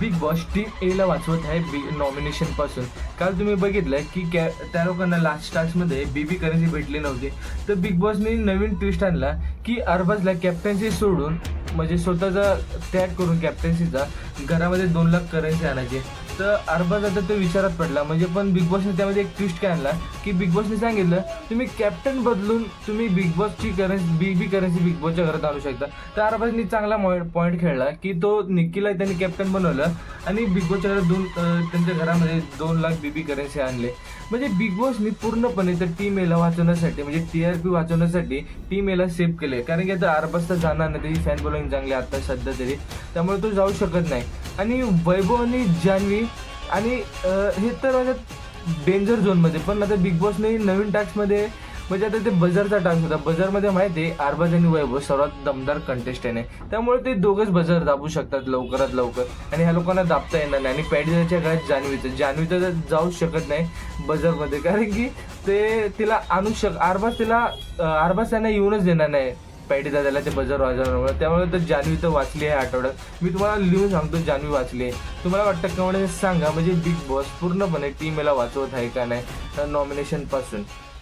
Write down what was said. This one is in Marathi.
बिग बॉस टीम एला वाचवत आहे बी नॉमिनेशनपासून काल तुम्ही बघितलं की कॅ त्या लोकांना लास्ट टास्कमध्ये बी करन्सी भेटली नव्हती. तर बिग बॉसने नवीन ट्विस्ट आणला की अरबाजला कॅप्टन्सी सोडून म्हणजे स्वतःचा त्याग करून कॅप्टन्सीचा घरामध्ये दोन लाख करन्सी आणायचे. तर अरबाज आता तो विचारात पडला. म्हणजे पण बिग बॉसने त्यामध्ये एक ट्विस्ट काय आणला? की बिग बॉसने सांगितलं तुम्ही कॅप्टन बदलून तुम्ही big बॉसची currency B B currency big बॉसच्या घरात आणू शकता. तर अरबाजनी चांगला पॉईंट खेळला की तो निक्कीला त्यांनी कॅप्टन बनवलं. आणि बिग बॉसच्या घरात दोन त्यांच्या घरामध्ये दोन लाख बी बी करन्सी आणले. म्हणजे बिग बॉसनी पूर्णपणे तर टीम एला वाचवण्यासाठी म्हणजे टी आर पी वाचवण्यासाठी टीम एला सेव्ह केले. कारण की आता अरबाज तर जाणार नाही त्याची फॅन बॉलिंग चांगली आता सध्या तरी. त्यामुळे तो जाऊ शकत नाही. आणि वैभव आणि जान्हवी आणि हे तर माझ्या डेंजर झोनमध्ये पण आता बिग बॉसने नवीन टास्कमध्ये म्हणजे आता ते बजारचा डान्स होता. बजारमध्ये माहिती आहे आरबाज आणि वैभव सर्वात दमदार कंटेस्टंट आहे. त्यामुळे ते दोघंच बजर दाबू शकतात लवकरात लवकर. आणि ह्या लोकांना दाबता येणार नाही. आणि पॅडिनाच्या काळात जान्हवीचं. जान्हवी तर जाऊ शकत नाही बजारमध्ये. कारण की ते तिला आणू शक आरबाज तिला आरबाज त्यांना येऊनच देणार नाही. पॅडी दादाला ते बजार वाजवण्यामुळे. त्यामुळे तर जान्हवी तर वाचली आहे आठवड्यात. मी तुम्हाला लिहून सांगतो जान्हवी वाचली आहे. तुम्हाला वाटतं का? म्हणजे सांगा. म्हणजे बिग बॉस पूर्णपणे टीमेला वाचवत आहे का नाही? नॉमिनेशनपासून.